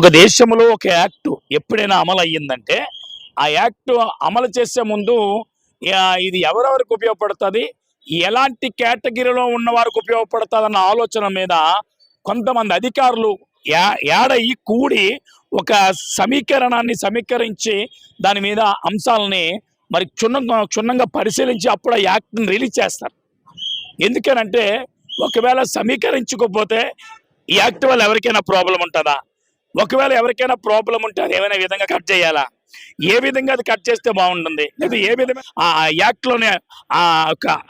ఒక దేశంలో ఒక యాక్ట్ ఎప్పుడైనా అమలు అయ్యిందంటే ఆ యాక్ట్ అమలు చేసే ముందు ఇది ఎవరెవరికి ఉపయోగపడుతుంది? ఎలాంటి కేటగిరీలో ఉన్న వారికి ఉపయోగపడుతుంది అన్న ఆలోచన మీద కొంతమంది అధికారులు యా యాడయి కూడి ఒక సమీకరణాన్ని సమీకరించి దాని మీద అంశాలని మరి క్షుణ్ణంగా క్షుణ్ణంగా పరిశీలించి అప్పుడు ఆ యాక్ట్ని రిలీజ్ చేస్తారు. ఎందుకనంటే ఒకవేళ సమీకరించకపోతే ఈ యాక్ట్ వల్ల ఎవరికైనా ప్రాబ్లం ఉంటుందా? ఒకవేళ ఎవరికైనా ప్రాబ్లం ఉంటే అది ఏమైనా విధంగా కట్ చేయాలా? ఏ విధంగా అది కట్ చేస్తే బాగుంటుంది? లేదా ఏ విధంగా? ఆ యాక్ట్లోనే ఆ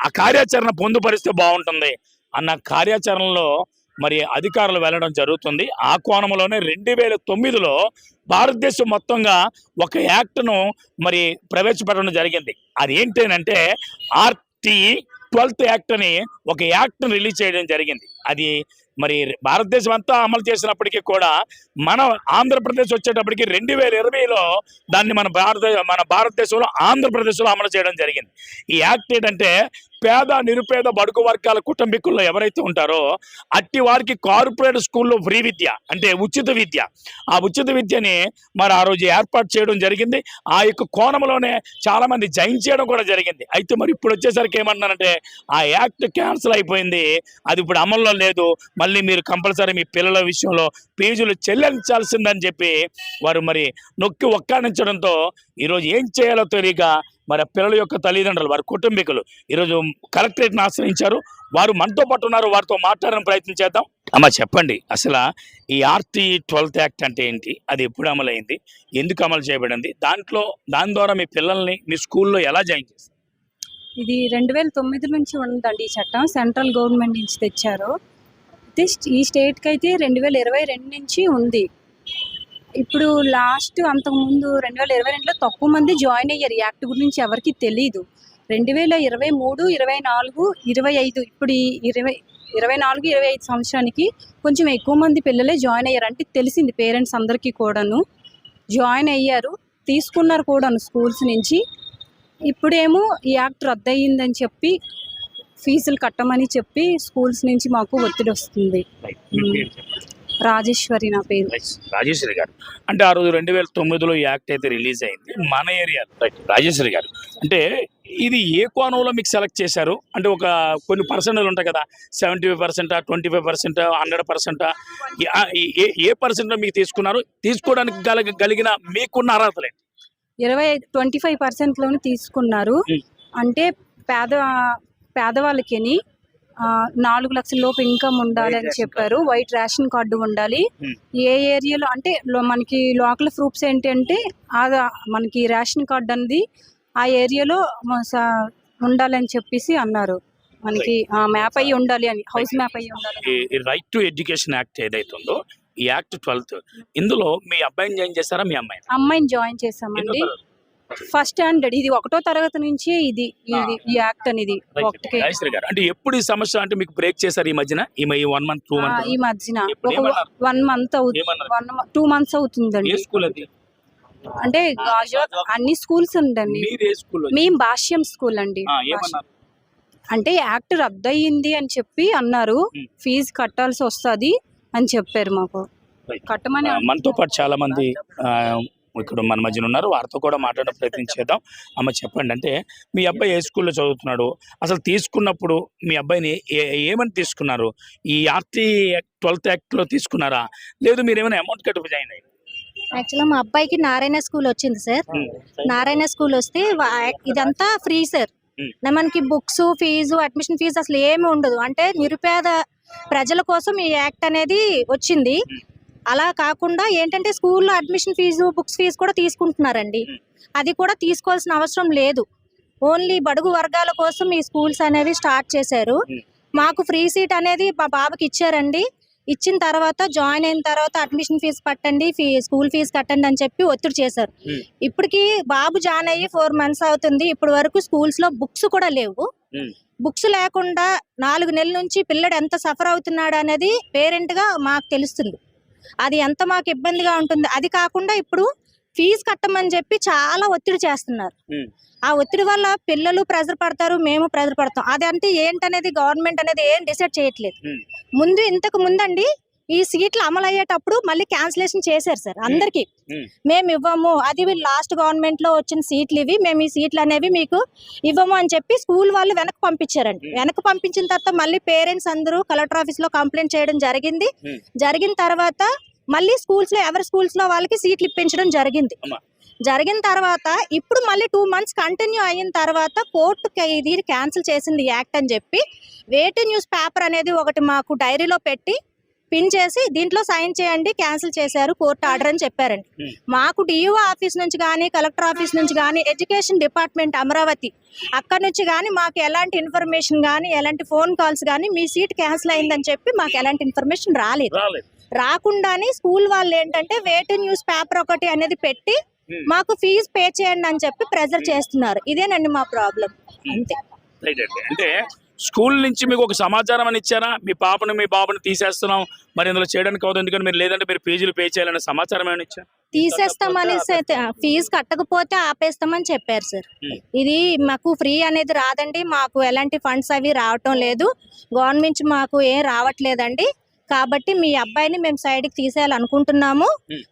ఆ కార్యాచరణ పొందుపరిస్తే బాగుంటుంది అన్న కార్యాచరణలో మరి అధికారులు వెళ్ళడం జరుగుతుంది. ఆ కోణంలోనే రెండు వేల తొమ్మిదిలో భారతదేశం మొత్తంగా ఒక యాక్ట్ను మరి ప్రవేశపెట్టడం జరిగింది. అది ఏంటంటే ఆర్టీ ట్వెల్త్ యాక్ట్ అని ఒక యాక్ట్ రిలీజ్ చేయడం జరిగింది. అది మరి భారతదేశం అంతా అమలు చేసినప్పటికీ కూడా మన ఆంధ్రప్రదేశ్ వచ్చేటప్పటికి రెండు వేల ఇరవైలో దాన్ని మన భారత మన భారతదేశంలో ఆంధ్రప్రదేశ్లో అమలు చేయడం జరిగింది. ఈ యాక్ట్ ఏంటంటే పేద నిరుపేద బడుగు వర్గాల కుటుంబీకుల్లో ఎవరైతే ఉంటారో అట్టి వారికి కార్పొరేట్ స్కూల్లో ఫ్రీ విద్య అంటే ఉచిత విద్య. ఆ ఉచిత విద్యని మరి ఆ రోజు ఏర్పాటు చేయడం జరిగింది. ఆ యొక్క కోణంలోనే చాలామంది జాయిన్ జైన్ చేయడం కూడా జరిగింది. అయితే మరి ఇప్పుడు వచ్చేసరికి ఏమన్నానంటే ఆ యాక్ట్ క్యాన్సిల్ అయిపోయింది. అది ఇప్పుడు అమల్లో లేదు. మళ్ళీ మీరు కంపల్సరీ మీ పిల్లల విషయంలో ఫీజులు చెల్లించాల్సిందని చెప్పి వారు మరి నొక్కి ఒక్కానించడంతో ఈరోజు ఏం చేయాలో తెలియక మరి పిల్లల యొక్క తల్లిదండ్రులు వారి కుటుంబీకులు. ఈరోజు కలెక్టరేట్ని ఆశ్రయించారు. వారు మనతో పాటు ఉన్నారు. వారితో మాట్లాడని ప్రయత్నం చేద్దాం. అమ్మ చెప్పండి. అసలు ఈ ఆర్టీ ట్వెల్త్ యాక్ట్ అంటే ఏంటి? అది ఎప్పుడు అమలైంది? ఎందుకు అమలు చేయబడింది? దాంట్లో దాని ద్వారా మీ పిల్లల్ని మీ స్కూల్లో ఎలా జాయిన్ చేస్తారు ఇది రెండు వేల తొమ్మిది నుంచి ఉందండి ఈ చట్టం. సెంట్రల్ గవర్నమెంట్ నుంచి తెచ్చారు. ఈ స్టేట్కి అయితే రెండు వేల ఇరవై రెండు నుంచి ఉంది. ఇప్పుడు లాస్ట్ అంతకుముందు రెండు వేల ఇరవై రెండులో తక్కువ మంది జాయిన్ అయ్యారు. ఈ యాక్ట్ గురించి ఎవరికి తెలియదు రెండు వేల ఇరవై మూడు ఇరవై నాలుగు ఇరవై ఐదు ఇప్పుడు ఈ ఇరవై ఇరవై నాలుగు ఇరవై ఐదు సంవత్సరానికి కొంచెం ఎక్కువ మంది పిల్లలే జాయిన్ అయ్యారు. అంటే తెలిసింది పేరెంట్స్ అందరికీ కూడాను. జాయిన్ అయ్యారు తీసుకున్నారు కూడాను స్కూల్స్ నుంచి. ఇప్పుడేమో ఈ యాక్ట్ రద్దయిందని చెప్పి ఫీజులు కట్టమని చెప్పి స్కూల్స్ నుంచి మాకు ఒత్తిడి వస్తుంది. రాజేశ్వరి నా పేరు. రాజేశ్వరి గారు. అంటే ఆ రోజు రెండు వేల తొమ్మిదిలో ఈ యాక్ట్ అయితే రిలీజ్ అయింది. మన ఏరియా రాజేశ్వరి గారు. అంటే ఇది ఏ కోణంలో మీకు సెలెక్ట్ చేశారు? అంటే ఒక కొన్ని పర్సెంట్లు ఉంటాయి కదా? Seventy five percent twenty five percent hundred percent ఏ ఏ పర్సెంట్లో మీకు తీసుకున్నారు? తీసుకోవడానికి గల కలిగిన మీకున్న అర్హతలే ఇరవై ట్వంటీ ఫైవ్ పర్సెంట్లోనే తీసుకున్నారు. అంటే పేద పేదవాళ్ళకి నాలుగు లక్షల లోపు ఇన్కమ్ ఉండాలి అని చెప్పారు. వైట్ రేషన్ కార్డు ఉండాలి. Hmm. ఏ ఏరియాలో అంటే మనకి లోకల్ ప్రూఫ్స్ ఏంటంటే మనకి రేషన్ కార్డు అనేది ఆ ఏరియాలో ఉండాలని చెప్పేసి అన్నారు. మనకి మ్యాప్ అయ్యి ఉండాలి అని హౌస్ మ్యాప్ అయ్యి ఉండాలి రైట్ టు ఎడ్యుకేషన్ యాక్ట్ ఏదైతే ఉందో ఈ యాక్ట్ ట్వెల్త్ ఇందులో మీ అబ్బాయిని జాయిన్ చేస్తారా మీ అమ్మాయిని? అమ్మాయిని జాయిన్ తరగతి? First standard. ఇది ఒకటో తరగతి నుంచి ఇది ఇది ఈ యాక్ట్ అనేది Right. ఒకటికి. రాజేశ్వరి గారు. అంటే ఎప్పుడు ఈ సమస్య అంటే మీకు బ్రేక్ చేశారు ఈ మధ్యన? ఈ వన్ మంత్ టూ ఆ, మంత్ ఈ మధ్యన. ఇప్పుడు ఒక ఏమన్నారు? వన్ మంత్ అవుతుంది ఏమన్నారు? వన్ టూ మంత్స్ అవుతుందండి. ఏ స్కూల్ అది? అంటే అన్ని స్కూల్స్ ఉందండి. మీరు ఏ స్కూల్ మేము భాష్యం స్కూల్ అండి. ఏమన్నారు? అంటే యాక్ట్ రద్దయింది అని చెప్పి అన్నారు. Hmm. ఫీజు కట్టాల్సి వస్తుంది అని చెప్పారు మాకు. Right. కట్టమని ఆ, మనతో పాటు చాలా మంది ఆ, ఇక్కడ మన మధ్యన ఉన్నారు. వారితో కూడా మాట్లాడే ప్రయత్నం చేద్దాం. అమ్మ చెప్పండి. అంటే మీ అబ్బాయి ఏ స్కూల్లో చదువుతున్నాడు? అసలు తీసుకున్నప్పుడు మీ అబ్బాయిని ఏమని తీసుకున్నారు? ఈ ఆర్టీ ట్వెల్త్ యాక్ట్లో తీసుకున్నారా? లేదు మీరు ఏమైనా అమౌంట్ కట్టి జాయిన్ అయ్యారు? యాక్చువల్గా మా అబ్బాయికి నారాయణ స్కూల్ వచ్చింది సార్. నారాయణ స్కూల్ వస్తే ఇదంతా ఫ్రీ సార్. మనకి బుక్స్ ఫీజు అడ్మిషన్ ఫీజు అసలు ఏమి ఉండదు. అంటే నిరుపేద ప్రజల కోసం ఈ యాక్ట్ అనేది వచ్చింది. అలా కాకుండా ఏంటంటే స్కూల్లో అడ్మిషన్ ఫీజు బుక్స్ ఫీజు కూడా తీసుకుంటున్నారండి. అది కూడా తీసుకోవాల్సిన అవసరం లేదు ఓన్లీ బడుగు వర్గాల కోసం ఈ స్కూల్స్ అనేవి స్టార్ట్ చేశారు. మాకు ఫ్రీ సీట్ అనేది మా బాబుకి ఇచ్చారండి ఇచ్చిన తర్వాత జాయిన్ అయిన తర్వాత అడ్మిషన్ ఫీజు కట్టండి ఫీ స్కూల్ ఫీజు కట్టండి అని చెప్పి ఒత్తిడి చేశారు. ఇప్పటికి బాబు జాయిన్ అయ్యి ఫోర్ మంత్స్ అవుతుంది ఇప్పటి వరకు స్కూల్స్లో బుక్స్ కూడా లేవు. బుక్స్ లేకుండా నాలుగు నెలల నుంచి పిల్లడు ఎంత సఫర్ అవుతున్నాడు అనేది పేరెంట్గా మాకు తెలుస్తుంది అది ఎంత మాకు ఇబ్బందిగా ఉంటుంది అది కాకుండా ఇప్పుడు ఫీజు కట్టమని చెప్పి చాలా ఒత్తిడి చేస్తున్నారు. ఆ ఒత్తిడి వల్ల పిల్లలు ప్రెజర్ పడతారు మేము ప్రెజర్ పడతాం అది అంటే ఏంటనేది గవర్నమెంట్ అనేది ఏం డిసైడ్ చేయట్లేదు. ముందు ఇంతకు ముందండి ఈ సీట్లు అమలు అయ్యేటప్పుడు మళ్ళీ క్యాన్సిలేషన్ చేశారు సార్ అందరికి మ్మ్. ఇవ్వము అది లాస్ట్ గవర్నమెంట్లో వచ్చిన సీట్లు ఇవి మేము ఈ సీట్లు అనేవి మీకు ఇవ్వము అని చెప్పి స్కూల్ వాళ్ళు వెనక్కి పంపించారండి. వెనక్కి పంపించిన తర్వాత మళ్ళీ పేరెంట్స్ అందరూ కలెక్టర్ ఆఫీస్లో కంప్లైంట్ చేయడం జరిగింది. జరిగిన తర్వాత మళ్ళీ స్కూల్స్లో ఎవరి స్కూల్స్లో వాళ్ళకి సీట్లు ఇప్పించడం జరిగింది. జరిగిన తర్వాత ఇప్పుడు మళ్ళీ టూ మంత్స్ కంటిన్యూ అయిన తర్వాత కోర్టు ఇది క్యాన్సిల్ చేసింది యాక్ట్ అని చెప్పి వేటి న్యూస్ పేపర్ అనేది ఒకటి మాకు డైరీలో పెట్టి పిన్ చేసి దీంట్లో సైన్ చేయండి క్యాన్సిల్ చేశారు కోర్టు ఆర్డర్ అని చెప్పారండి. Hmm. మాకు డిఓ ఆఫీస్ నుంచి కానీ కలెక్టర్ ఆఫీస్ నుంచి కానీ ఎడ్యుకేషన్ డిపార్ట్మెంట్ అమరావతి అక్కడ నుంచి కానీ మాకు ఎలాంటి ఇన్ఫర్మేషన్ కానీ ఎలాంటి ఫోన్ కాల్స్ కానీ మీ సీట్ క్యాన్సిల్ అయిందని చెప్పి మాకు ఎలాంటి ఇన్ఫర్మేషన్ రాలేదు. రాకుండానే స్కూల్ వాళ్ళు ఏంటంటే వేటి న్యూస్ పేపర్ ఒకటి అనేది పెట్టి Hmm. మాకు ఫీజు పే చేయండి అని చెప్పి ప్రెజర్ చేస్తున్నారు. ఇదేనండి మా ప్రాబ్లం. అంతే. అంటే స్కూల్ నుంచి మీకు ఒక సమాచారం అని ఇచ్చారా? మీ పాపను మీ బాబుని తీసేస్తున్నాం. మరి ఇందులో చేయడానికి అవుతుంది ఎందుకంటే మీరు లేదంటే మీరు ఫీజులు పే చేయాలనే సమాచారం ఏమైనా ఇచ్చారు? తీసేస్తామని ఫీజు కట్టకపోతే ఆపేస్తామని చెప్పారు సార్. ఇది మాకు ఫ్రీ అనేది రాదండి. మాకు ఎలాంటి ఫండ్స్ అవి రావటం లేదు. గవర్నమెంట్ మాకు ఏం రావట్లేదండి. కాబట్టి మీ అబ్బాయిని మేము సైడ్కి తీసేయాలనుకుంటున్నాము.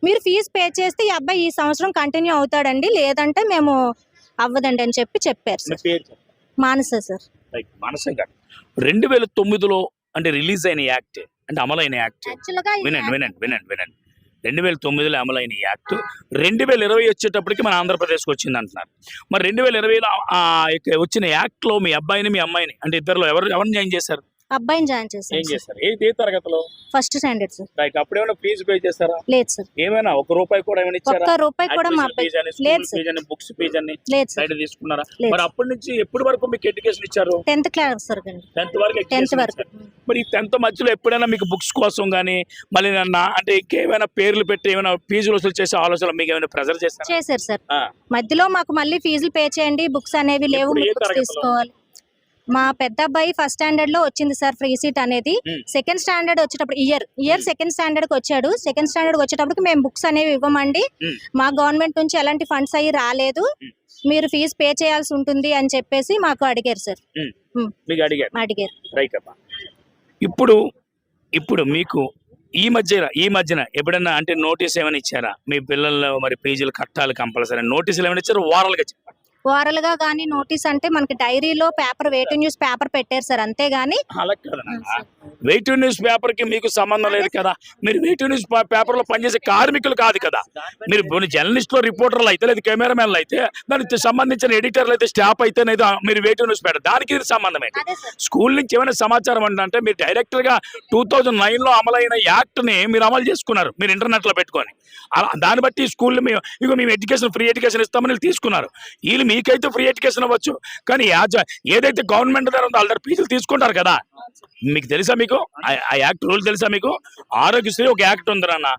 మీరు ఫీజు పే చేస్తే ఈ అబ్బాయి ఈ సంవత్సరం కంటిన్యూ అవుతాడండి. లేదంటే మేము అవ్వదండి అని చెప్పి చెప్పారు సార్. మానస సార్. మనసే కాదు. రెండు వేల తొమ్మిదిలో అంటే రిలీజ్ అయిన యాక్ట్ అంటే అమలైన యాక్ట్. వినండి వినండి వినండి వినండి. రెండు వేల తొమ్మిదిలో అమలైన యాక్ట్ రెండు వేల ఇరవై వచ్చేటప్పటికి మన ఆంధ్రప్రదేశ్కి వచ్చింది అంటున్నారు మరి రెండు వేల ఇరవైలో వచ్చిన యాక్ట్లో మీ అబ్బాయిని మీ అమ్మాయిని అంటే ఇద్దరులో ఎవరు ఎవరిని జాయిన్ చేశారు? అబ్బాయిని జాయిన్ ఏం చేశాను సార్. చేశారు? ఏ ఏ తరగతిలో? First standard sir. రైట్ అప్పుడు ఏమైనా ఫీజు పే చేస్తారా లేదు సార్. ఏమైనా ఒక రూపాయి కూడా ఏమైనా ఇచ్చారా? ఒక్క రూపాయి కూడా మా Admission అబ్బాయి అని, సార్. బుక్స్ ఫీజ్ అని లేదు సార్. సైడ్ తీసుకున్నారా? లేదు మరి అప్పటి నుంచి ఎప్పటి వరకు మీకు ఎడ్యుకేషన్ ఇచ్చారు? టెన్త్ క్లాస్ సార్ అండి టెన్త్ వరకు టెన్త్ education వరకు. ఇచ్చారు. మరి టెన్త్ మధ్యలో ఎప్పుడైనా మీకు బుక్స్ కోసం కానీ మళ్ళీ నన్న అంటే ఇంకేమైనా పేర్లు పెట్టి ఏమైనా ఫీజులు వసూలు చేసే ఆలోచన మీకు ఏమైనా ప్రెజర్ చేస్తారు చేశారు సార్. ఆ. మధ్యలో మాకు మళ్ళీ ఫీజులు పే చేయండి. బుక్స్ అనేవి లేవు. ఎప్పుడు ఏ మీరు బుక్స్ తరగతిలో? తీసుకోవాలి. మా పెద్ద అబ్బాయి ఫస్ట్ స్టాండర్డ్లో వచ్చింది సార్ ఫ్రీ సీట్ అనేది. Hmm. సెకండ్ స్టాండర్డ్ వచ్చేటప్పుడు ఇయర్ ఇయర్ Hmm. సెకండ్ స్టాండర్డ్కి వచ్చాడు. సెకండ్ స్టాండర్డ్ వచ్చేటప్పటికి మేము బుక్స్ అనేవి ఇవ్వమండి. Hmm. మా గవర్నమెంట్ నుంచి ఎలాంటి ఫండ్స్ అయ్యి రాలేదు. Hmm. మీరు ఫీజు పే చేయాల్సి ఉంటుంది అని చెప్పేసి మాకు అడిగారు సార్. మీకు అడిగారు? అడిగారు. రైట్ అమ్మా ఇప్పుడు ఇప్పుడు మీకు ఈ మధ్య ఈ మధ్యన ఎప్పుడైనా అంటే నోటీస్ ఏమైనా ఇచ్చారా? మీ పిల్లలు మరి ఫీజులు కట్టాలి కంపల్సరీ నోటీసులు ఏమైనా ఇచ్చారు? వారల్గా చెప్పండి. ఓరల్గా కానీ నోటీస్ అంటే మనకి డైరీలో పేపర్ వెయిట్ న్యూస్ పేపర్ పెట్టారు సార్ అంతేగాని అలా వెయిట్ న్యూస్ పేపర్కి మీకు సంబంధం లేదు కదా. మీరు వెయిట్ న్యూస్ పేపర్లో పనిచేసే కార్మికులు కాదు కదా. మీరు జర్నలిస్ట్లో రిపోర్టర్లు అయితే లేదు కెమెరామెన్లు అయితే దానికి సంబంధించిన ఎడిటర్లు అయితే స్టాఫ్ అయితే మీరు వెయిట్ న్యూస్ పేపర్ దానికి ఇది సంబంధం ఏంటి? సార్. స్కూల్ నుంచి ఏమైనా సమాచారం అంటే మీరు డైరెక్టర్గా టూ థౌజండ్ నైన్లో అమలైన యాక్ట్ని మీరు అమలు చేసుకున్నారు మీరు ఇంటర్నెట్లో పెట్టుకొని. అలా దాన్ని బట్టి స్కూల్ మేము ఇక మేము ఎడ్యుకేషన్ ఫ్రీ ఎడ్యుకేషన్ ఇస్తామని తీసుకున్నారు. వీళ్ళు మీకైతే ఫ్రీ ఎడ్యుకేషన్ అవ్వచ్చు. కానీ ఏదైతే గవర్నమెంట్ దగ్గర ఉందో వాళ్ళ ఫీజులు తీసుకుంటారు కదా. మీకు తెలుసా మీకు? ఆ- యాక్ట్ రూల్ తెలుసా మీకు? ఆరోగ్యశ్రీ ఒక యాక్ట్ ఉందన్న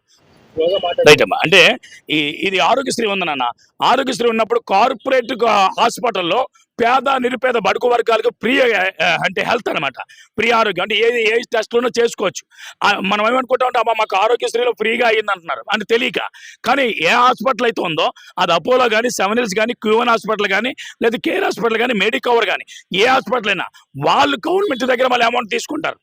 రైట్ అమ్మా. అంటే ఈ ఇది ఆరోగ్యశ్రీ ఉందన్న ఆరోగ్యశ్రీ ఉన్నప్పుడు కార్పొరేట్ హాస్పిటల్లో పేద నిరుపేద బడుకు వర్గాలకు ఫ్రీ అంటే హెల్త్ అనమాట ఫ్రీ ఆరోగ్యం అంటే ఏది ఏ టెస్ట్లోనో చేసుకోవచ్చు. మనం ఏమనుకుంటా ఉంటే అమ్మ మాకు ఆరోగ్యశ్రీలో ఫ్రీగా అయ్యింది అంటున్నారు అంటే తెలియక. కానీ ఏ హాస్పిటల్ అయితే ఉందో అది అపోలో కానీ సెవెన్ హిల్స్ కానీ క్యూవన్ హాస్పిటల్ కానీ లేదా కేర్ హాస్పిటల్ కానీ మెడికవర్ కానీ ఏ హాస్పిటల్ అయినా వాళ్ళు గవర్నమెంట్ దగ్గర వాళ్ళు అమౌంట్ తీసుకుంటారు.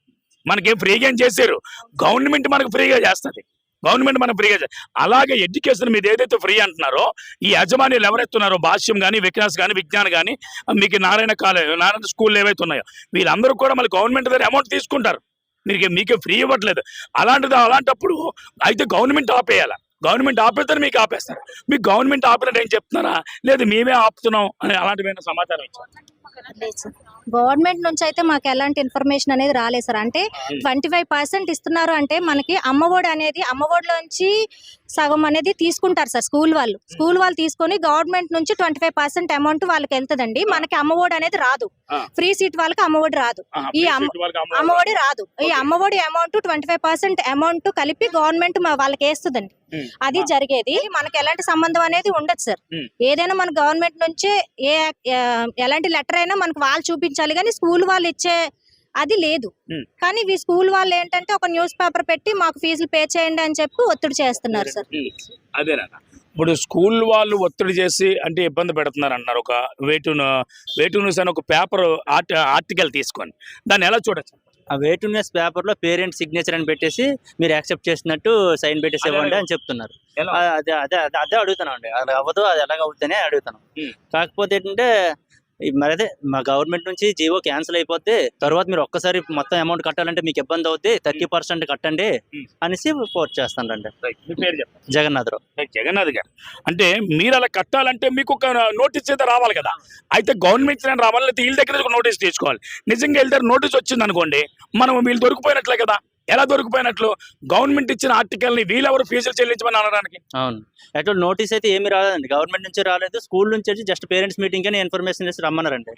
మనకేం ఫ్రీగా ఏం చేశారు గవర్నమెంట్ మనకు ఫ్రీగా చేస్తుంది. గవర్నమెంట్ మనం ఫ్రీగా అలాగే ఎడ్యుకేషన్ మీద ఏదైతే ఫ్రీ అంటున్నారో ఈ యజమానులు ఎవరైతున్నారో భాష్యం కానీ వికాస్ కానీ విజ్ఞాన్ కానీ మీకు నారాయణ కాలేజ్ నారాయణ స్కూల్ ఏవైతే ఉన్నాయో వీళ్ళందరూ కూడా మళ్ళీ గవర్నమెంట్ దగ్గర అమౌంట్ తీసుకుంటారు. మీకు మీకు ఫ్రీ ఇవ్వట్లేదు. అలాంటిది అలాంటప్పుడు అయితే గవర్నమెంట్ ఆపేయాలి. గవర్నమెంట్ ఆపేస్తారు మీకు ఆపేస్తారు. మీకు గవర్నమెంట్ ఆపినట్టు ఏం చెప్తున్నారా? లేదు మేమే ఆపుతున్నాం అని అలాంటివైనా సమాచారం ఇచ్చారు? గవర్నమెంట్ నుంచి అయితే మాకు ఎలాంటి ఇన్ఫర్మేషన్ అనేది రాలేదు సార్. అంటే ట్వంటీ ఫైవ్ పర్సెంట్ ఇస్తున్నారు అంటే మనకి అమ్మఒడి అనేది అమ్మఒడిలోంచి సగం అనేది తీసుకుంటారు సార్ స్కూల్ వాళ్ళు. స్కూల్ వాళ్ళు తీసుకొని గవర్నమెంట్ నుంచి ట్వంటీ ఫైవ్ పర్సెంట్ అమౌంట్ వాళ్ళకి వెళ్తుందండి. మనకి అమ్మఒడి అనేది రాదు. ఫ్రీ సీట్ వాళ్ళకి అమ్మఒడి రాదు. ఈ అమ్మఒడి రాదు. ఈ. Ammavodi amount twenty five percent amount కలిపి గవర్నమెంట్ వాళ్ళకి వేస్తుందండి. అది జరిగేది. మనకి ఎలాంటి సంబంధం అనేది ఉండదు సార్. ఏదైనా మన గవర్నమెంట్ నుంచే ఏ ఎలాంటి లెటర్ అయినా మనకు వాళ్ళు చూపించాలి కానీ స్కూల్ వాళ్ళు ఇచ్చే అది లేదు. కానీ ఈ స్కూల్ వాళ్ళు ఏంటంటే ఒక న్యూస్ పేపర్ పెట్టి మాకు ఫీజులు పే చేయండి అని చెప్పి ఒత్తిడి చేస్తున్నారు సార్. అదేనా ఇప్పుడు స్కూల్ వాళ్ళు ఒత్తిడి చేసి అంటే ఇబ్బంది పెడుతున్నారు అన్నారు ఒక వేటు వేటు న్యూస్ అని ఒక పేపర్ ఆర్టికల్ తీసుకొని. దాన్ని ఎలా చూడొచ్చు? ఆ వెయిట్ న్యూస్ పేపర్లో పేరెంట్ సిగ్నేచర్ అని పెట్టేసి మీరు యాక్సెప్ట్ చేసినట్టు సైన్ పెట్టేసి ఇవ్వండి అని చెప్తున్నారు. అదే అదే అదే అదే అడుగుతాను అండి అది అవ్వదు అది ఎలాగ అవుతుందనే అడుగుతాను ఉమ్. కాకపోతే ఏంటంటే ఈ మరి అదే మా గవర్నమెంట్ నుంచి జీవో క్యాన్సిల్ అయిపోతే తర్వాత మీరు ఒక్కసారి మొత్తం అమౌంట్ కట్టాలంటే మీకు ఇబ్బంది అవుద్ది థర్టీ పర్సెంట్ కట్టండి ఉమ్. అనేసి ఫోర్స్ చేస్తానండి. రైట్. మీ పేరు చెప్పండి. జగన్నాథ్ రావు రైట్, జగన్నాథ్ గారు. అంటే మీరు అలా కట్టాలంటే మీకు ఒక నోటీస్ అయితే రావాలి కదా. అయితే గవర్నమెంట్ రావాలి వీళ్ళ దగ్గర నోటీస్ తీసుకోవాలి. నిజంగా వీళ్ళ దగ్గర నోటీస్ వచ్చింది అనుకోండి మనం వీళ్ళు దొరికిపోయినట్లే కదా. ఎలా దొరికిపోయినట్లు? గవర్నమెంట్ ఇచ్చిన ఆర్టికల్ని వీళ్ళెవరు ఫీజులు చెల్లించమని అనడానికి? అవును. యాక్చువల్ నోటీస్ అయితే ఏమీ రాలేదండి గవర్నమెంట్ నుంచి రాలేదు. స్కూల్ నుంచి వచ్చి జస్ట్ పేరెంట్స్ మీటింగ్ అని ఇన్ఫర్మేషన్ చేసి రమ్మన్నారండి.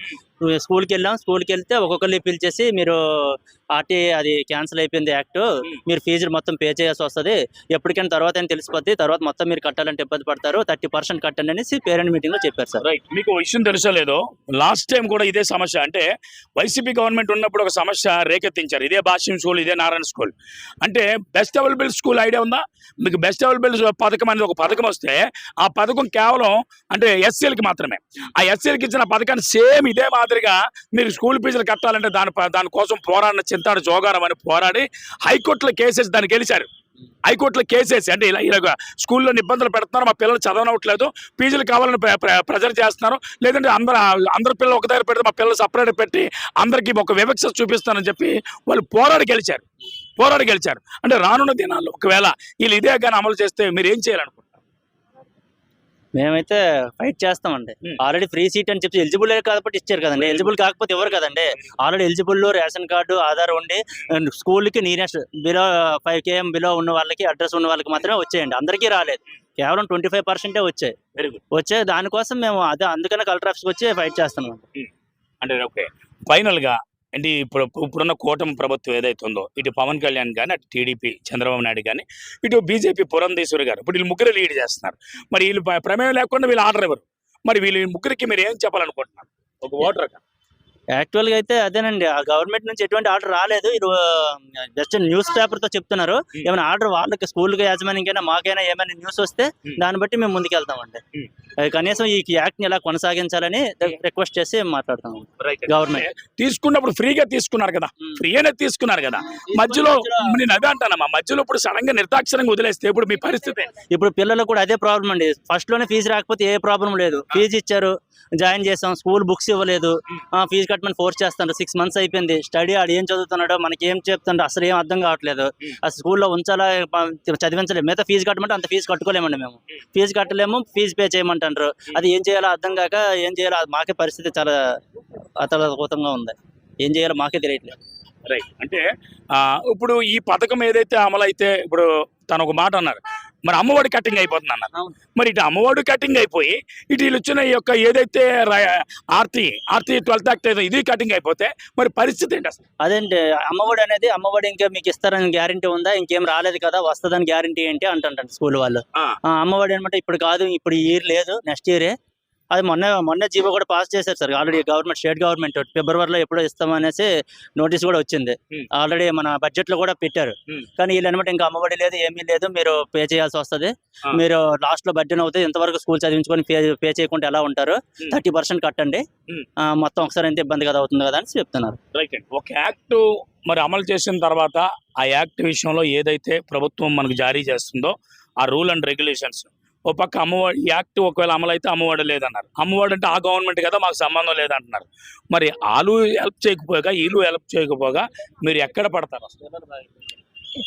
స్కూల్కి వెళ్ళాం. స్కూల్కి వెళ్తే ఒక్కొక్కరిని పిలిచేసి మీరు ఆర్టీ అది క్యాన్సిల్ అయిపోయింది యాక్ట్ మీరు ఫీజులు మొత్తం పే చేయాల్సి వస్తుంది. ఎప్పటికైనా తర్వాత అయినా తెలిసిపోద్ది? తర్వాత మొత్తం మీరు కట్టాలంటే ఇబ్బంది పడతారు. థర్టీ పర్సెంట్ కట్టండి అనేసి పేరెంట్ మీటింగ్లో చెప్పారు సార్. రైట్. మీకు విషయం తెలుసో లేదో? లాస్ట్ టైం కూడా ఇదే సమస్య. అంటే వైసీపీ గవర్నమెంట్ ఉన్నప్పుడు ఒక సమస్య రేకెత్తించారు. ఇదే భాష్యం స్కూల్ ఇదే నారాయణ స్కూల్ అంటే బెస్ట్ అవైలబుల్ స్కూల్ ఐడియా ఉందా? మీకు బెస్ట్ అవైలబుల్ పథకం అనేది ఒక పథకం వస్తే ఆ పథకం కేవలం అంటే ఎస్సీలకి మాత్రమే. ఆ ఎస్సీలకి ఇచ్చిన పథకాన్ని సేమ్ ఇదే మాదిరిగా మీరు స్కూల్ ఫీజులు కట్టాలంటే దాని దానికోసం పోరాడిన చింతాడు జోగారం అని పోరాడి హైకోర్టులో కేసెస్ దాన్ని గెలిచారు హైకోర్టులో కేసేసి అంటే ఇలా ఇలాగ స్కూల్లో ఇబ్బందులు పెడుతున్నారు మా పిల్లలు చదవనవట్లేదు ఫీజులు కావాలని ప్ర- ప్రెజర్ చేస్తున్నారు లేదంటే అందరు అందరు పిల్లలు ఒక దగ్గర పెడితే మా పిల్లలు సపరేట్ పెట్టి అందరికీ ఒక వివక్ష చూపిస్తానని చెప్పి వాళ్ళు పోరాడి గెలిచారు పోరాడి గెలిచారు. అంటే రానున్న దినాల్లో ఒకవేళ వీళ్ళు ఇదే కానీ అమలు చేస్తే మీరు ఏం చేయాలనుకుంటారు మేమైతే ఫైట్ చేస్తామండి. ఆల్రెడీ ఫ్రీ సీట్ అని చెప్పి ఎలిజిబుల్ కాబట్టి ఇచ్చారు కదండి. ఎలిజిబుల్ కాకపోతే ఎవరు కదండి? Already eligible ration card Aadhaar ఉండి స్కూల్కి nearest below five KM below ఉన్న వాళ్ళకి అడ్రస్ ఉన్న వాళ్ళకి మాత్రమే వచ్చాయండి. అందరికీ రాలేదు. కేవలం ట్వంటీ ఫైవ్ పర్సెంటే వచ్చాయి. వెరీ గుడ్ వచ్చే దానికోసం మేము అదే అందుకనే కలెక్టర్ ఆఫీస్కి వచ్చి ఫైట్ చేస్తున్నాం. అంటే ఓకే. ఫైనల్గా అంటే ఇప్పుడు ఇప్పుడున్న కూటమి ప్రభుత్వం ఏదైతే ఉందో ఇటు పవన్ కళ్యాణ్ కానీ అటు టీడీపీ చంద్రబాబు నాయుడు కానీ ఇటు బీజేపీ పురంధేశ్వరి గారు ఇప్పుడు వీళ్ళు ముగ్గురు లీడ్ చేస్తున్నారు. మరి వీళ్ళు ప్రమేయం లేకుండా వీళ్ళు ఆర్డర్ ఇవ్వరు. మరి వీళ్ళు ముగ్గురికి మీరు ఏం చెప్పాలనుకుంటున్నారు? ఒక ఓటర్ యాక్చువల్గా అయితే అదేనండి ఆ గవర్నమెంట్ నుంచి ఎటువంటి ఆర్డర్ రాలేదు. ఇది జస్ట్ న్యూస్ పేపర్తో చెప్తున్నారు. ఏమైనా ఆర్డర్ వాళ్ళకి స్కూల్ యాజమాన్యంకైనా మాకైనా ఏమైనా న్యూస్ వస్తే. దాన్ని బట్టి మేము ముందుకెళ్తామండి. అది కనీసం ఈ యాక్ట్ని ఎలా కొనసాగించాలని రిక్వెస్ట్ చేసి మాట్లాడతాం గవర్నమెంట్. తీసుకున్నప్పుడు ఫ్రీగా తీసుకున్నారు కదా. ఫ్రీ అనేది తీసుకున్నారు కదా. మధ్యలో నేను అదే అంటానమ్మా. మధ్యలో ఇప్పుడు సడన్గా నిర్దాక్షరంగా వదిలేస్తే ఇప్పుడు మీ పరిస్థితి? ఇప్పుడు పిల్లలకు కూడా అదే ప్రాబ్లం అండి. ఫస్ట్లోనే ఫీజు రాకపోతే ఏ ప్రాబ్లం లేదు. ఫీజు ఇచ్చారు జాయిన్ చేసాం స్కూల్ బుక్స్ ఇవ్వలేదు. ఫీజు కట్టమని ఫోర్స్ చేస్తాను సిక్స్ మంత్స్ అయిపోయింది. స్టడీ ఆడు ఏం చదువుతున్నాడో మనకి ఏం చెప్తుండో అసలు ఏం అర్థం కావట్లేదు. అసలు స్కూల్లో ఉంచాలా చదివించలేము. మిగతా ఫీజు కట్టమంటే అంత ఫీజు కట్టుకోలేమండి మేము. ఫీజు కట్టలేము ఫీజు పే చేయమంటారు అది ఏం చేయాలో అర్థం కాక ఏం చేయాలో మాకే పరిస్థితి చాలా అతలకూతంగా ఉంది. ఏం చేయాలో మాకే తెలియట్లేదు. రైట్ అంటే ఆ, ఇప్పుడు ఈ పథకం ఏదైతే అమలైతే ఇప్పుడు తను ఒక మాట అన్నారు. మరి అమ్మఒడి కటింగ్ అయిపోతుంది అవును. మరి ఇటు అమ్మఒడి కటింగ్ అయిపోయి ఇటు వీళ్ళు వచ్చిన ఈ యొక్క ఏదైతే ఆర్తి ఆర్తి ట్వెల్త్ యాక్ట్ ఏదో ఇది కటింగ్ అయిపోతే మరి పరిస్థితి ఏంటి అసలు? అదేంటి అమ్మఒడి అనేది అమ్మఒడి ఇంకా మీకు ఇస్తారని గ్యారంటీ ఉందా? ఇంకేం రాలేదు కదా వస్తుందని గ్యారంటీ ఏంటి అంటుంటారు స్కూల్ వాళ్ళు. అమ్మఒడి అనమాట ఇప్పుడు కాదు ఇప్పుడు ఇయర్ లేదు నెక్స్ట్ ఇయరే అది మొన్న మొన్న జీవో కూడా పాస్ చేశారు sir already government state government ఫిబ్రవరిలో ఎప్పుడో ఇస్తామనేసి నోటీస్ కూడా వచ్చింది Hmm. ఆల్రెడీ మన బడ్జెట్లో కూడా పెట్టారు Hmm. కానీ వీళ్ళు అనమాట ఇంకా అమ్మఒడి లేదు ఏమీ లేదు మీరు పే చేయాల్సి వస్తుంది. మీరు లాస్ట్లో బడ్జెట్ అవుతుంది ఇంతవరకు స్కూల్ చదివించుకొని పే పే చేయకుండా ఎలా ఉంటారు Hmm. థర్టీ పర్సెంట్ కట్టండి Hmm. మొత్తం ఒకసారి ఎంత ఇబ్బంది కదా అవుతుంది కదా అని చెప్తున్నారు ఒక యాక్ట్ మరి అమలు చేసిన తర్వాత ఆ యాక్ట్ విషయంలో ఏదైతే ప్రభుత్వం మనకు జారీ చేస్తుందో ఆ రూల్ అండ్ రెగ్యులేషన్స్ ఓ పక్క అమ్మఒడి యాక్ట్ ఒకవేళ అమలు అయితే అమ్మఒడి లేదన్నారు. అమ్మఒడి అంటే ఆ గవర్నమెంట్ కదా మాకు సంబంధం లేదంటున్నారు. మరి వాళ్ళు హెల్ప్ చేయకపోగా వీళ్ళు హెల్ప్ చేయకపోగా మీరు ఎక్కడ పడతారు అసలు?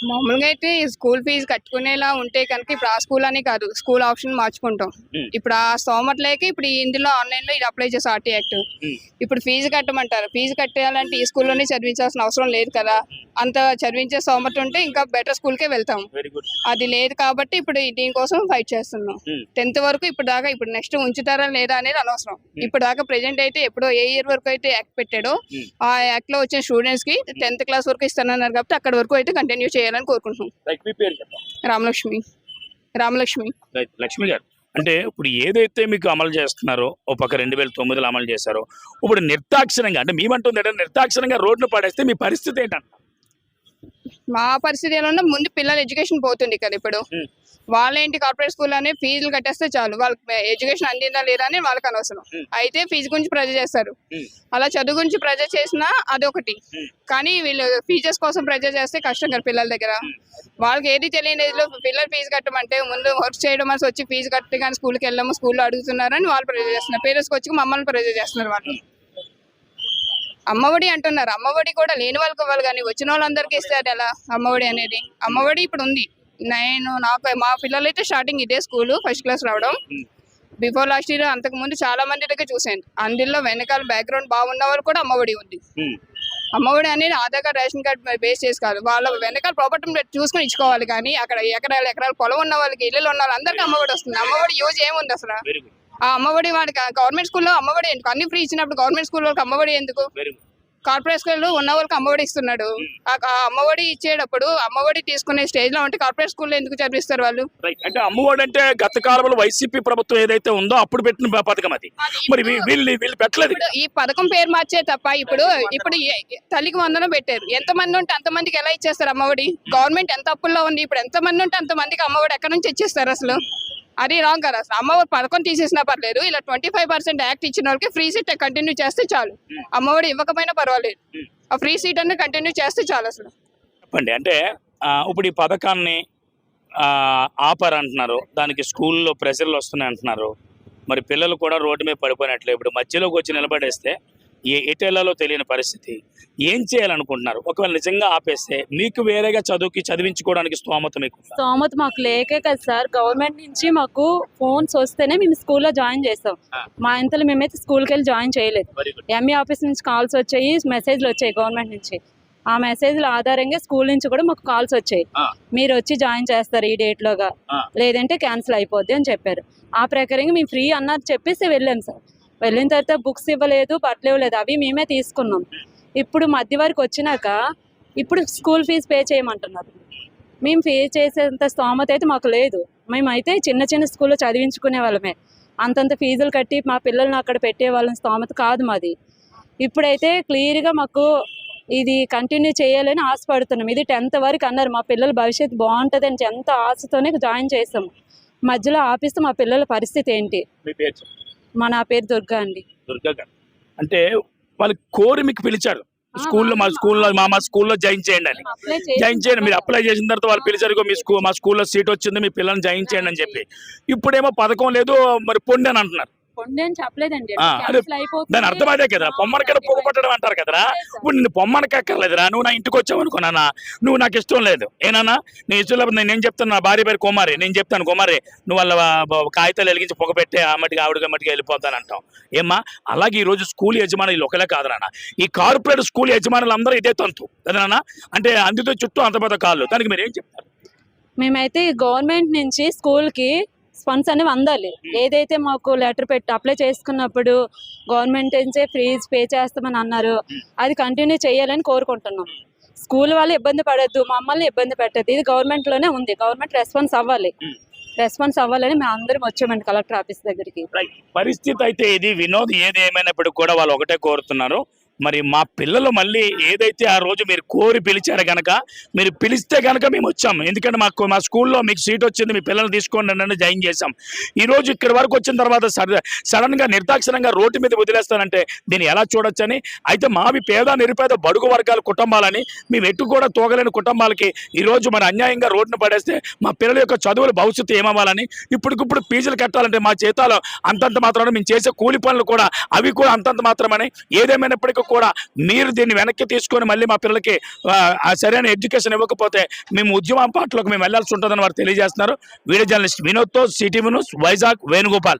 మామూలుగా అయితే స్కూల్ ఫీజు కట్టుకునేలా ఉంటే కనుక ఇప్పుడు ఆ స్కూల్ అని కాదు స్కూల్ ఆప్షన్ మార్చుకుంటాం. ఇప్పుడు ఆ స్తోమత లేక ఇప్పుడు ఈ ఇందులో ఆన్లైన్లో ఇది అప్లై చేసి ఆర్టీ యాక్ట్. ఇప్పుడు ఫీజు కట్టమంటారు. ఫీజు కట్టేయాలంటే ఈ స్కూల్లోనే చదివించాల్సిన అవసరం లేదు కదా. అంత చదివించే స్తోమత ఉంటే ఇంకా బెటర్ స్కూల్కే వెళ్తాం. అది లేదు కాబట్టి ఇప్పుడు దీనికోసం ఫైట్ చేస్తున్నాం. టెన్త్ వరకు ఇప్పుడు దాకా ఇప్పుడు నెక్స్ట్ ఉంచుతారా లేదా అనేది అనవసరం. ఇప్పుడు దాకా ప్రెజెంట్ అయితే ఎప్పుడో ఏ ఇయర్ వరకు అయితే యాక్ట్ పెట్టాడో. ఆ యాక్ట్లో వచ్చిన స్టూడెంట్స్కి టెన్త్ క్లాస్ వరకు ఇస్తానన్నారు కాబట్టి అక్కడ వరకు అయితే కంటిన్యూ చేయాలని కోరుకుంటున్నాం. రైట్ మీ పేరు చెప్పండి. రామలక్ష్మి. రామలక్ష్మి. రైట్ లక్ష్మి గారు. అంటే ఇప్పుడు ఏదైతే మీకు అమలు చేస్తున్నారో ఒక పక్క రెండు వేల తొమ్మిదిలో అమలు చేశారో ఇప్పుడు నిర్దాక్షిణంగా అంటే మేమంటుంది ఏంటంటే నిర్దాక్షిణంగా రోడ్లు పడేస్తే మీ పరిస్థితి ఏంటంట మా పరిస్థితి ఉన్నా ముందు పిల్లల ఎడ్యుకేషన్ పోతుంది కదా ఇప్పుడు. వాళ్ళేంటి కార్పొరేట్ స్కూల్ అనే ఫీజులు కట్టేస్తే చాలు. వాళ్ళకి ఎడ్యుకేషన్ అందిందా లేదా అని వాళ్ళకి అనవసరం. అయితే ఫీజు గురించి ప్రెజర్ చేస్తారు. అలా చదువు గురించి ప్రెజర్ చేసినా అదొకటి. కానీ వీళ్ళు ఫీజెస్ కోసం ప్రెజర్ చేస్తే కష్టం కదా పిల్లల దగ్గర. వాళ్ళకి ఏది తెలియని ఏజ్లో పిల్లలు ఫీజు కట్టమంటే ముందు వర్క్ చేయడం అని వచ్చి ఫీజు కట్టి కానీ స్కూల్కి వెళ్ళాము స్కూల్లో అడుగుతున్నారని వాళ్ళు ప్రెజర్ చేస్తున్నారు. పేరెంట్స్కి వచ్చి మమ్మల్ని ప్రెజర్ చేస్తున్నారు వాళ్ళు. అమ్మఒడి అంటున్నారు. అమ్మఒడి కూడా లేని వాళ్ళకి ఇవ్వాలి కానీ వచ్చిన వాళ్ళందరికీ ఇస్తారు ఎలా? అమ్మఒడి అనేది. అమ్మఒడి ఇప్పుడు ఉంది. నేను నాకు మా పిల్లలు అయితే స్టార్టింగ్ ఇదే స్కూల్ ఫస్ట్ క్లాస్ రావడం. బిఫోర్ లాస్ట్ ఇయర్ అంతకు ముందు చాలా మంది దగ్గర చూసాను అందులో వెనకాల బ్యాక్గ్రౌండ్ బాగున్న వాళ్ళు కూడా అమ్మఒడి ఉంది. అమ్మఒడి అనేది Aadhaar card ration card base చేసి కాదు. వాళ్ళ వెనకాల ప్రాపర్టీ చూసుకొని ఇచ్చుకోవాలి కానీ అక్కడ ఎకరాలు ఎకరాలు పొలం ఉన్న వాళ్ళకి ఇల్లు ఉన్న వాళ్ళు అందరికీ అమ్మఒడి వస్తుంది. అమ్మఒడి యూజ్ ఏముంది అసలు? ఆ అమ్మఒడి వాడికి గవర్నమెంట్ స్కూల్లో అమ్మఒడి ఎందుకు? అన్ని ఫ్రీ ఇచ్చినప్పుడు గవర్నమెంట్ స్కూల్ వాళ్ళకి అమ్మఒడి ఎందుకు? కార్పొరేట్ స్కూల్లో ఉన్న వాళ్ళకి అమ్మఒడి ఇస్తున్నాడు. ఆ అమ్మఒడి ఇచ్చేటప్పుడు అమ్మఒడి తీసుకునే స్టేజ్లో ఉంటే కార్పొరేట్ స్కూల్లో ఎందుకు చదివిస్తారు వాళ్ళు? అంటే అమ్మఒడి అంటే గత కాలంలో వైసీపీ ప్రభుత్వం ఏదైతే ఉందో అప్పుడు పెట్టిన పథకం అది. మరి వీళ్ళు వీళ్ళు పెట్టలేదు. ఈ పథకం పేరు మార్చే తప్ప ఇప్పుడు ఇప్పుడు తల్లికి వందనం పెట్టారు. ఎంత మంది ఉంటే అంత మందికి ఎలా ఇచ్చేస్తారు అమ్మఒడి? గవర్నమెంట్ ఎంత అప్పుల్లో ఉంది? ఇప్పుడు ఎంత మంది ఉంటే అంత మందికి అమ్మఒడి ఎక్కడి నుంచి ఇచ్చేస్తారు అసలు? అది రాంగ్ కదా అసలు అమ్మఒడి పథకం తీసేసినా పర్లేదు. ఇలా ట్వంటీ ఫైవ్ పర్సెంట్ యాక్ట్ ఇచ్చిన వాళ్ళకి ఫ్రీ సీట్ కంటిన్యూ చేస్తే చాలు. అమ్మఒడి ఇవ్వకపోయినా పర్వాలేదు. ఆ ఫ్రీ సీట్ అనేది కంటిన్యూ చేస్తే చాలు అసలు. చెప్పండి. అంటే ఇప్పుడు ఈ పథకాన్ని ఆ, ఆపారంటున్నారు దానికి స్కూల్లో ప్రెషర్లు వస్తున్నాయి అంటున్నారు. మరి పిల్లలు కూడా రోడ్డు మీద పడిపోయినట్లే. ఇప్పుడు మధ్యలోకి వచ్చి నిలబడేస్తే ఏ ఎటెళ్ళలో తెలియని పరిస్థితి ఏం చేయాలనుకుంటున్నారు ఒకవేళ నిజంగా ఆపేస్తే మీకు వేరేగా చదువుకి చదివించుకోవడానికి స్తోమత మీకు? స్తోమత మాకు లేకే కదా సార్ గవర్నమెంట్ నుంచి మాకు ఫోన్స్ వస్తేనే మేము స్కూల్లో జాయిన్ చేస్తాం. మా ఇంతలో మేమైతే స్కూల్కి వెళ్ళి జాయిన్ చేయలేదు. ఎంఈ ఆఫీస్ నుంచి కాల్స్ వచ్చాయి మెసేజ్లు వచ్చాయి గవర్నమెంట్ నుంచి ఆ మెసేజ్ల ఆధారంగా స్కూల్ నుంచి కూడా మాకు కాల్స్ వచ్చాయి. మీరు వచ్చి జాయిన్ చేస్తారు ఈ డేట్ లోగా. లేదంటే క్యాన్సిల్ అయిపోద్ది అని చెప్పారు ఆ ప్రకారంగా మేము ఫ్రీ అన్నారు చెప్పేసి వెళ్ళాం సార్ వెళ్ళిన తర్వాత బుక్స్ ఇవ్వలేదు బట్టలు ఇవ్వలేదు అవి మేమే తీసుకున్నాం. ఇప్పుడు మధ్య వరకు వచ్చినాక ఇప్పుడు స్కూల్ ఫీజు పే చేయమంటున్నారు. మేము పే చేసేంత స్తోమత అయితే మాకు లేదు. మేమైతే చిన్న చిన్న స్కూల్లో చదివించుకునే వాళ్ళమే. అంతంత ఫీజులు కట్టి మా పిల్లల్ని అక్కడ పెట్టే వాళ్ళని స్తోమత కాదు మాది. ఇప్పుడైతే క్లియర్గా మాకు ఇది కంటిన్యూ చేయాలని ఆశపడుతున్నాం. ఇది టెన్త్ వరకు అన్నారు. మా పిల్లల భవిష్యత్తు బాగుంటుంది అని ఎంత ఆశతోనే జాయిన్ చేస్తాం మధ్యలో ఆపిస్తే మా పిల్లల పరిస్థితి ఏంటి? మీ నా పేరు దుర్గా అండి. దుర్గా గారు. అంటే వాళ్ళు కోరి మీకు పిలిచారు. స్కూల్లో మా స్కూల్లో మా మా స్కూల్లో జాయిన్ చేయండి అని. జాయిన్ చేయండి. మీరు అప్లై చేసిన తర్వాత వాళ్ళు పిలిచారు "ఇగో మీ స్కూల్ మా స్కూల్లో సీట్ వచ్చింది మీ పిల్లల్ని జాయిన్ చేయండి అని చెప్పి. ఇప్పుడేమో పథకం లేదు మరి పొండి అని అంటున్నారు. పొండి అని చెప్పలేదండి. దాని అర్థం అదే కదరా పొమ్మనకడ పొగపట్టడం అంటారు కదరా ఇప్పుడు నిన్ను పొమ్మనకి అక్కర్లేదురా. నువ్వు నా ఇంటికి వచ్చావు అనుకున్నానా నువ్వు నాకు ఇష్టం లేదు. ఏనానా నీ ఇష్టం లేకపోతే నేను చెప్తాను? నా భార్య పేరు కుమారి. నేను చెప్తాను కుమారి నువ్వు వాళ్ళ కాగితాలు వెలిగించి పొగ పెట్టి ఆ మట్టికి ఆవిడగా మట్టికి వెళ్ళిపోతాను అంటాం ఏమ్మా? అలాగే ఈ రోజు స్కూల్ యజమానులు ఒకలే కాదు నాన్న. ఈ కార్పొరేట్ స్కూల్ యజమానులు అందరూ ఇదే తంతు. కదనా అంటే అందుతో చుట్టూ అంత పెద్ద కాళ్ళు. దానికి మీరు ఏం చెప్తారు? మేమైతే గవర్నమెంట్ నుంచి స్కూల్కి ఫండ్స్ అనేవి అందాలి. ఏదైతే మాకు లెటర్ పెట్టి అప్లై చేసుకున్నప్పుడు గవర్నమెంట్ నుంచే ఫీజ్ పే చేస్తామని అన్నారు అది కంటిన్యూ చేయాలని కోరుకుంటున్నాం. స్కూల్ వాళ్ళు ఇబ్బంది పడద్దు మమ్మల్ని ఇబ్బంది పెట్టద్దు. ఇది గవర్నమెంట్లోనే ఉంది. గవర్నమెంట్ రెస్పాన్స్ అవ్వాలి. రెస్పాన్స్ అవ్వాలని మేము అందరం వచ్చామండి కలెక్టర్ ఆఫీస్ దగ్గరికి. పరిస్థితి అయితే ఇది. వినోద్ ఏది ఏమైనప్పటికీ కూడా వాళ్ళు ఒకటే కోరుతున్నారు. మరి మా పిల్లలు మళ్ళీ ఏదైతే ఆ రోజు మీరు కోరి పిలిచారు కనుక మీరు పిలిస్తే కనుక మేము వచ్చాం. ఎందుకంటే మాకు మా స్కూల్లో మీకు సీట్ వచ్చింది మీ పిల్లల్ని తీసుకోండి అని జాయిన్ చేశాం. ఈరోజు ఇక్కడ ఇక్కడి వరకు వచ్చిన తర్వాత సడన్గా నిర్దాక్షిణంగా రోడ్డు మీద వదిలేస్తానంటే దీన్ని ఎలా చూడొచ్చని? అయితే మావి పేద నిరుపేద బడుగు వర్గాల కుటుంబాలని మేము ఎటు కూడా తోగలేని కుటుంబాలకి ఈ రోజు మరి అన్యాయంగా రోడ్డును పడేస్తే మా పిల్లల యొక్క చదువుల భవిష్యత్తు ఏమవ్వాలని? ఇప్పటికిప్పుడు ఫీజులు కట్టాలంటే మా జీతాలు అంతంత మాత్రమే మేము చేసే కూలి పనులు కూడా అవి కూడా అంతంత మాత్రమని ఏదేమైనప్పటికీ కూడా మీరు దీన్ని వెనక్కి తీసుకొని మళ్ళీ మా పిల్లలకి ఆ, సరైన ఎడ్యుకేషన్ ఇవ్వకపోతే మేము ఉద్యమం పాటలకు మేము వెళ్ళాల్సి ఉంటుందని వారు తెలియజేస్తున్నారు. వీడియో జర్నలిస్ట్ వినోద్తో సిటీ న్యూస్ వైజాగ్ వేణుగోపాల్.